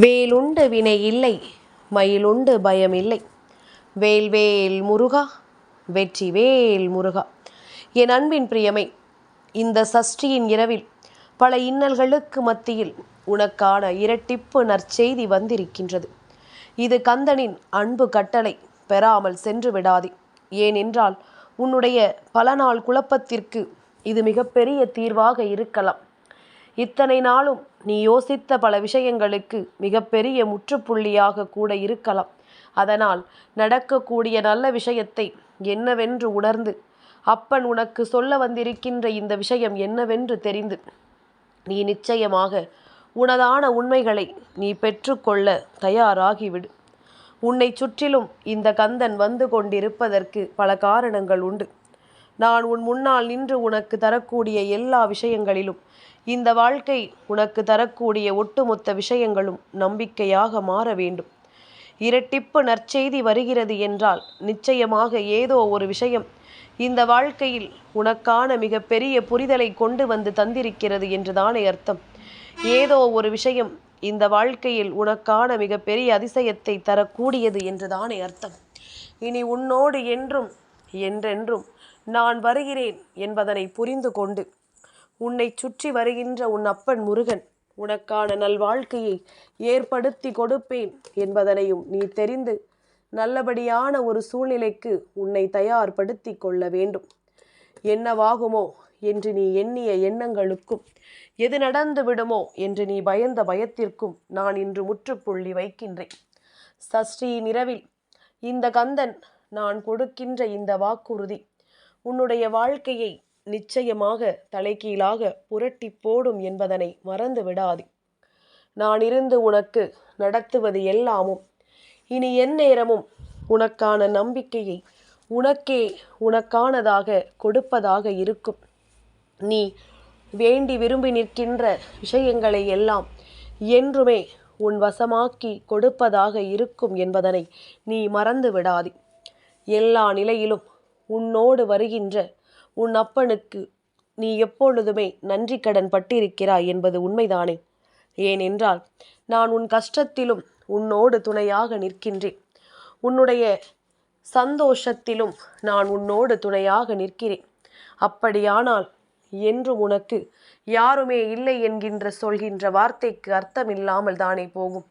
வேலுண்டு வினை இல்லை மயிலுண்டு பயம் இல்லை. வேல்வேல் முருகா வெற்றி வேல் முருகா. என் அன்பின் பிரியமை இந்த சஷ்டியின் இரவில் பல இன்னல்களுக்கு மத்தியில் உனக்கான இரட்டிப்பு நற்செய்தி வந்திருக்கின்றது. இது கந்தனின் அன்பு கட்டளை பெறாமல் சென்று விடாதே. ஏனென்றால் உன்னுடைய பல நாள் குழப்பத்திற்கு இது மிகப்பெரிய தீர்வாக இருக்கலாம். இத்தனை நாளும் நீ யோசித்த பல விஷயங்களுக்கு மிகப்பெரிய முற்றுப்புள்ளியாக கூட இருக்கலாம். அதனால் நடக்கக்கூடிய நல்ல விஷயத்தை என்னவென்று உணர்ந்து அப்பன் உனக்கு சொல்ல வந்திருக்கின்ற இந்த விஷயம் என்னவென்று தெரிந்து நீ நிச்சயமாக உனதான உண்மைகளை நீ பெற்றுக்கொள்ள தயாராகிவிடு. உன்னை சுற்றிலும் இந்த கந்தன் வந்து கொண்டிருப்பதற்கு பல காரணங்கள் உண்டு. நான் உன் முன்னால் நின்று உனக்கு தரக்கூடிய எல்லா விஷயங்களிலும் இந்த வாழ்க்கை உனக்கு தரக்கூடிய ஒட்டுமொத்த விஷயங்களும் நம்பிக்கையாக மாற வேண்டும். இரட்டிப்பு நற்செய்தி வருகிறது என்றால் நிச்சயமாக ஏதோ ஒரு விஷயம் இந்த வாழ்க்கையில் உனக்கான மிகப்பெரிய புரிதலை கொண்டு வந்து தந்திருக்கிறது என்றுதானே அர்த்தம். ஏதோ ஒரு விஷயம் இந்த வாழ்க்கையில் உனக்கான மிகப்பெரிய அதிசயத்தை தரக்கூடியது என்றுதானே அர்த்தம். இனி உன்னோடு என்றும் என்றென்றும் நான் வருகிறேன் என்பதனை புரிந்து கொண்டு உன்னை சுற்றி வருகின்ற உன் அப்பன் முருகன் உனக்கான நல்வாழ்க்கையை ஏற்படுத்தி கொடுப்பேன் என்பதனையும் நீ தெரிந்து நல்லபடியான ஒரு சூழ்நிலைக்கு உன்னை தயார்படுத்தி கொள்ள வேண்டும். என்னவாகுமோ என்று நீ எண்ணிய எண்ணங்களுக்கும் எது நடந்து விடுமோ என்று நீ பயந்த பயத்திற்கும் நான் இன்று முற்றுப்புள்ளி வைக்கின்றேன். சஷ்டி நிறவில் இந்த கந்தன் நான் கொடுக்கின்ற இந்த வாக்குறுதி உன்னுடைய வாழ்க்கையை நிச்சயமாக தலைகீழாக புரட்டி போடும் என்பதனை மறந்து விடாதே. நான் இருந்து உனக்கு நடத்துவது எல்லாமும் இனி என் நேரமும் உனக்கான நம்பிக்கையை உனக்கே உனக்கானதாக கொடுப்பதாக இருக்கும். நீ வேண்டி விரும்பி நிற்கின்ற விஷயங்களை எல்லாம் என்றுமே உன் வசமாக்கி கொடுப்பதாக இருக்கும் என்பதனை நீ மறந்து விடாதே. எல்லா நிலையிலும் உன்னோடு வருகின்ற உன் அப்பனுக்கு நீ எப்பொழுதுமே நன்றி கடன் பட்டிருக்கிறாய் என்பது உண்மைதானே? ஏனென்றால் நான் உன் கஷ்டத்திலும் உன்னோடு துணையாக நிற்கின்றேன். உன்னுடைய சந்தோஷத்திலும் நான் உன்னோடு துணையாக நிற்கிறேன். அப்படியானால் என்றும் உனக்கு யாருமே இல்லை என்கின்ற சொல்கின்ற வார்த்தைக்கு அர்த்தமில்லாமல் தானே போகும்.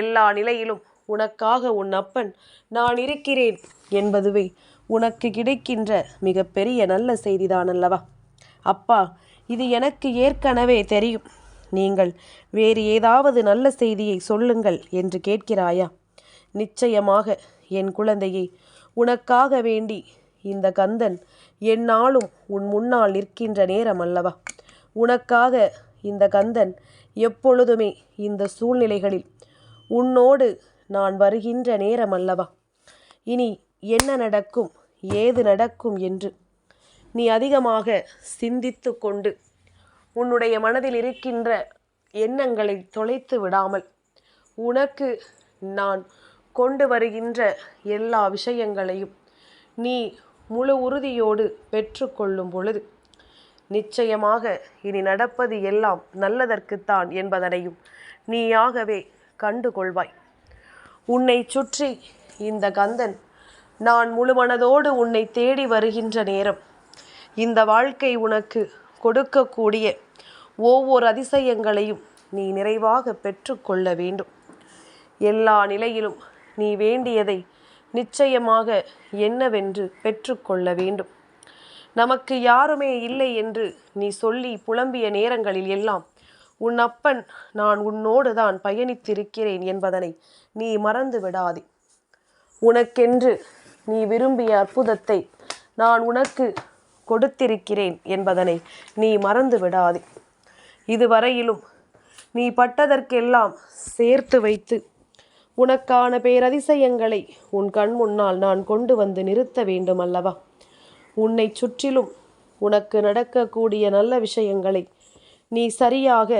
எல்லா நிலையிலும் உனக்காக உன் அப்பன் நான் இருக்கிறேன் என்பதுவே உனக்கு கிடைக்கின்ற மிகப்பெரிய நல்ல செய்திதான் அல்லவா அப்பா இது எனக்கு ஏற்கனவே தெரியும். நீங்கள் வேறு ஏதாவது நல்ல செய்தியை சொல்லுங்கள் என்று கேட்கிறாயா? நிச்சயமாக என் குழந்தையை உனக்காக வேண்டி இந்த கந்தன் என்னாலும் உன் முன்னால் நிற்கின்ற நேரம் அல்லவா உனக்காக இந்த கந்தன் எப்பொழுதுமே இந்த சூழ்நிலைகளில் உன்னோடு நான் வருகின்ற நேரம் அல்லவா இனி என்ன நடக்கும் ஏது நடக்கும் என்று நீ அதிகமாக சிந்தித்து கொண்டு உன்னுடைய மனதில் இருக்கின்ற எண்ணங்களை தொலைத்து விடாமல் உனக்கு நான் கொண்டு வருகின்ற எல்லா விஷயங்களையும் நீ முழு உறுதியோடு பெற்றுக்கொள்ளும் பொழுது நிச்சயமாக இனி நடப்பது எல்லாம் நல்லதற்குத்தான் என்பதனையும் நீயாகவே கண்டுகொள்வாய். உன்னை சுற்றி இந்த கந்தன் நான் முழுமனதோடு உன்னை தேடி வருகின்ற நேரம். இந்த வாழ்க்கை உனக்கு கொடுக்கக்கூடிய ஒவ்வொரு அதிசயங்களையும் நீ நிறைவாக பெற்றுக்கொள்ள வேண்டும். எல்லா நிலையிலும் நீ வேண்டியதை நிச்சயமாக என்னவென்று பெற்றுக்கொள்ள வேண்டும். நமக்கு யாருமே இல்லை என்று நீ சொல்லி புலம்பிய நேரங்களில் எல்லாம் உன் அப்பன் நான் உன்னோடு தான் பயணித்திருக்கிறேன் என்பதனை நீ மறந்து விடாதே உனக்கென்று நீ விரும்பிய அற்புதத்தை நான் உனக்கு கொடுத்திருக்கிறேன் என்பதனை நீ மறந்து விடாதே. இதுவரையிலும் நீ பட்டதற்கெல்லாம் சேர்த்து வைத்து உனக்கான பேரதிசயங்களை உன் கண் முன்னால் நான் கொண்டு வந்து நிறுத்த வேண்டும் அல்லவா உன்னை சுற்றிலும் உனக்கு நடக்கக்கூடிய நல்ல விஷயங்களை நீ சரியாக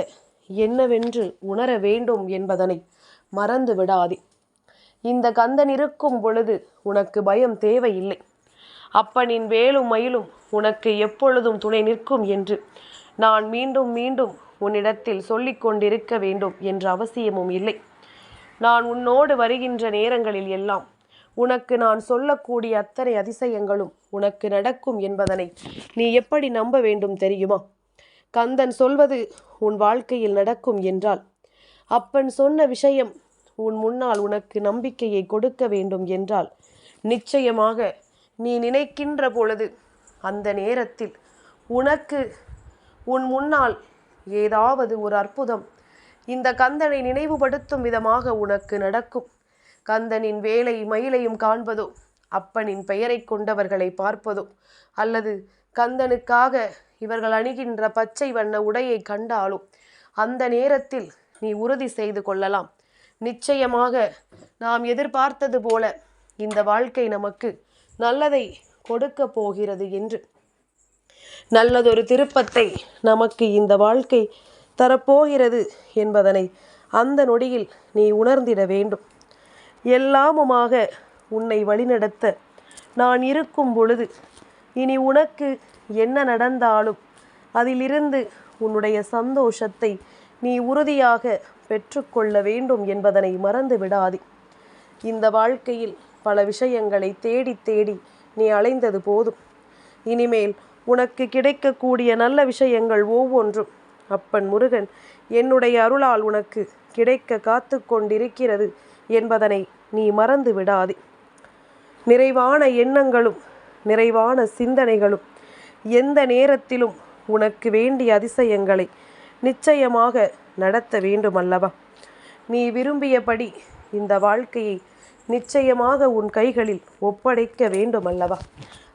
என்னவென்று உணர வேண்டும் என்பதனை மறந்து விடாதே. இந்த கந்தன் இருக்கும் பொழுது உனக்கு பயம் தேவையில்லை. அப்பனின் வேலும் மயிலும் உனக்கு எப்பொழுதும் துணை நிற்கும் என்று நான் மீண்டும் மீண்டும் உன்னிடத்தில் சொல்லிக் கொண்டிருக்க வேண்டும் என்ற அவசியமும் இல்லை. நான் உன்னோடு வருகின்ற நேரங்களில் எல்லாம் உனக்கு நான் சொல்லக்கூடிய அத்தனை அதிசயங்களும் உனக்கு நடக்கும் என்பதனை நீ எப்படி நம்ப வேண்டும் தெரியுமா? கந்தன் சொல்வது உன் வாழ்க்கையில் நடக்கும் என்றால் அப்பன் சொன்ன விஷயம் உன் முன்னால் உனக்கு நம்பிக்கையை கொடுக்க வேண்டும் என்றால் நிச்சயமாக நீ நினைக்கின்ற பொழுது அந்த நேரத்தில் உனக்கு உன் முன்னால் ஏதாவது ஒரு அற்புதம் இந்த கந்தனை நினைவுபடுத்தும் விதமாக உனக்கு நடக்கும். கந்தனின் வேலை மயிலையும் காண்பதோ அப்பனின் பெயரை கொண்டவர்களை பார்ப்பதோ அல்லது கந்தனுக்காக இவர்கள் அணிகின்ற பச்சை வண்ண உடையை கண்டாலும் அந்த நேரத்தில் நீ உறுதி செய்து கொள்ளலாம். நிச்சயமாக நாம் எதிர்பார்த்தது போல இந்த வாழ்க்கை நமக்கு நல்லதை கொடுக்க போகிறது என்று. நல்லதொரு திருப்பத்தை நமக்கு இந்த வாழ்க்கை தரப்போகிறது என்பதனை அந்த நொடியில் நீ உணர்ந்திட வேண்டும். எல்லாமுமாக உன்னை வழிநடத்த நான் இருக்கும் பொழுது இனி உனக்கு என்ன நடந்தாலும் அதிலிருந்து உன்னுடைய சந்தோஷத்தை நீ உறுதியாக பெற்றுக்கொள்ள வேண்டும் என்பதனை மறந்து விடாதே. இந்த வாழ்க்கையில் பல விஷயங்களை தேடி தேடி நீ அலைந்தது போதும். இனிமேல் உனக்கு கிடைக்கக்கூடிய நல்ல விஷயங்கள் ஒவ்வொன்றும். அப்பன் முருகன் என்னுடைய அருளால் உனக்கு கிடைக்க காத்து கொண்டிருக்கிறது என்பதனை நீ மறந்து விடாதே. நிறைவான எண்ணங்களும் நிறைவான சிந்தனைகளும் எந்த நேரத்திலும் உனக்கு வேண்டிய அதிசயங்களை நிச்சயமாக நடத்த வேண்டுமல்லவா? நீ விரும்பியபடி இந்த வாழ்க்கையை நிச்சயமாக உன் கைகளில் ஒப்படைக்க வேண்டுமல்லவா?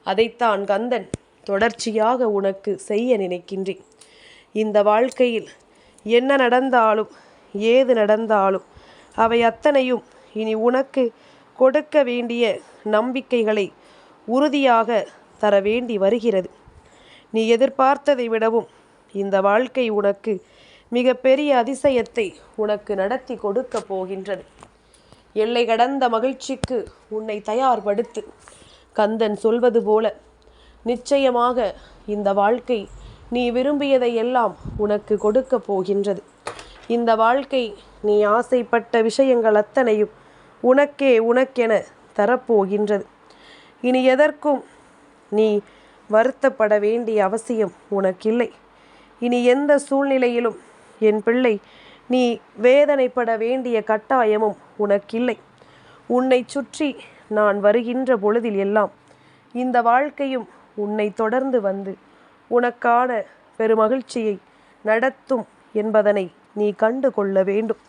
அதைத்தான் கந்தன் தொடர்ச்சியாக உனக்கு செய்ய நினைக்கின்றேன். இந்த வாழ்க்கையில் என்ன நடந்தாலும் ஏது நடந்தாலும் அவை அத்தனையும் இனி உனக்கு கொடுக்க வேண்டிய நம்பிக்கைகளை உறுதியாக தர வேண்டி வருகிறது. நீ எதிர்பார்த்ததை விடவும் இந்த வாழ்க்கை உனக்கு மிகப்பெரிய அதிசயத்தை உனக்கு நடத்தி கொடுக்க போகின்றது எல்லை கடந்த மகிழ்ச்சிக்கு உன்னை தயார்படுத்து. கந்தன் சொல்வது போல நிச்சயமாக இந்த வாழ்க்கை நீ விரும்பியதை எல்லாம் உனக்கு கொடுக்க போகின்றது. இந்த வாழ்க்கை நீ ஆசைப்பட்ட விஷயங்கள் அத்தனையும் உனக்கே உனக்கென தரப்போகின்றது. இனி எதற்கும் நீ வருத்தப்பட வேண்டிய அவசியம் உனக்கில்லை. இனி எந்த சூழ்நிலையிலும் என் பிள்ளை நீ வேதனைப்பட வேண்டிய கட்டாயமும் உனக்கில்லை. உன்னை சுற்றி நான் வருகின்ற பொழுதில் எல்லாம் இந்த வாழ்க்கையும் உன்னை தொடர்ந்து வந்து உனக்கான பெருமகிழ்ச்சியை நடத்தும் என்பதனை நீ கண்டு கொள்ள வேண்டும்.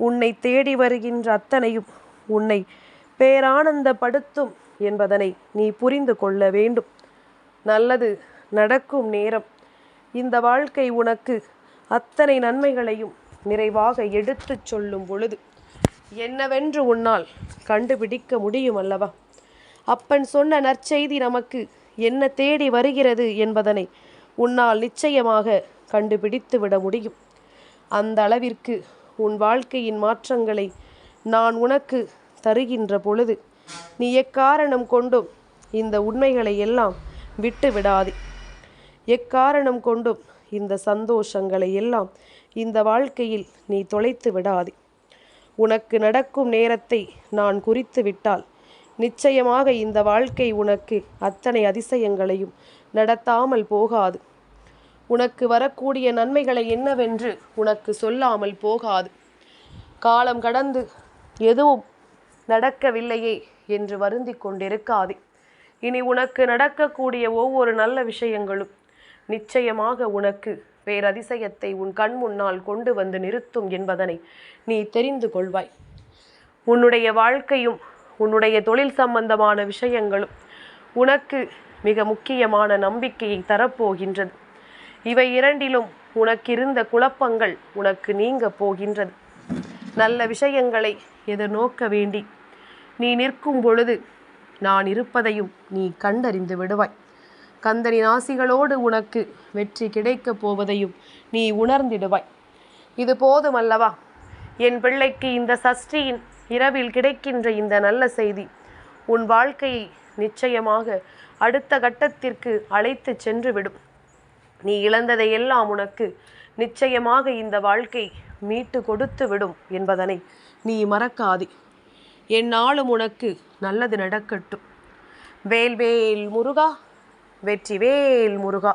உன்னை தேடி வருகின்ற அத்தனையும் உன்னை பேரானந்தப்படுத்தும் என்பதனை நீ புரிந்து கொள்ள வேண்டும். நல்லது நடக்கும் நேரம். இந்த வாழ்க்கை உனக்கு அத்தனை நன்மைகளையும் நிறைவாக எடுத்துச் சொல்லும் பொழுது என்னவென்று உன்னால் கண்டுபிடிக்க முடியும் அல்லவா? அப்பன் சொன்ன நற்செய்தி நமக்கு என்ன தேடி வருகிறது என்பதனை உன்னால் நிச்சயமாக கண்டுபிடித்து விட முடியும். அந்த அளவிற்கு உன் வாழ்க்கையின் மாற்றங்களை நான் உனக்கு தருகின்ற பொழுது நீ எக்காரணம் கொண்டும் இந்த உண்மைகளை எல்லாம் விட்டு விடாதே. எக்காரணம் கொண்டும் இந்த சந்தோஷங்களை எல்லாம் இந்த வாழ்க்கையில் நீ தொலைத்து விடாதே. உனக்கு நடக்கும் நேரத்தை நான் குறித்து விட்டால் நிச்சயமாக இந்த வாழ்க்கை உனக்கு அத்தனை அதிசயங்களையும் நடத்தாமல் போகாது. உனக்கு வரக்கூடிய நன்மைகளை என்னவென்று உனக்கு சொல்லாமல் போகாது. காலம் கடந்து எதுவும் நடக்கவில்லையே என்று வருந்தி கொண்டிருக்காதே. இனி உனக்கு நடக்கக்கூடிய ஒவ்வொரு நல்ல விஷயங்களும் நிச்சயமாக உனக்கு பேரதிசயத்தை உன் கண் முன்னால் கொண்டு வந்து நிறுத்தும் என்பதனை நீ தெரிந்து கொள்வாய். உன்னுடைய வாழ்க்கையும் உன்னுடைய தொழில் சம்பந்தமான விஷயங்களும் உனக்கு மிக முக்கியமான நம்பிக்கையை தரப்போகின்றது. இவை இரண்டிலும் உனக்கிருந்த குழப்பங்கள் உனக்கு நீங்க போகின்றது. நல்ல விஷயங்களை எதிர்நோக்க வேண்டி நீ நிற்கும் பொழுது நான் இருப்பதையும் நீ கண்டறிந்து விடுவாய். கந்தனின் ஆசிகளோடு உனக்கு வெற்றி கிடைக்கப் போவதையும் நீ உணர்ந்திடுவாய். இது போதுமல்லவா? என் பிள்ளைக்கு இந்த சஷ்டியின் இரவில் கிடைக்கின்ற இந்த நல்ல செய்தி உன் வாழ்க்கையை நிச்சயமாக அடுத்த கட்டத்திற்கு அழைத்து சென்று விடும் நீ இழந்ததை எல்லாம் உனக்கு நிச்சயமாக இந்த வாழ்க்கை மீட்டு கொடுத்து விடும் என்பதனை நீ மறக்காதே. என் நாளும் உனக்கு நல்லது நடக்கட்டும். வேல்வேல் முருகா வெற்றிவேல் முருகா.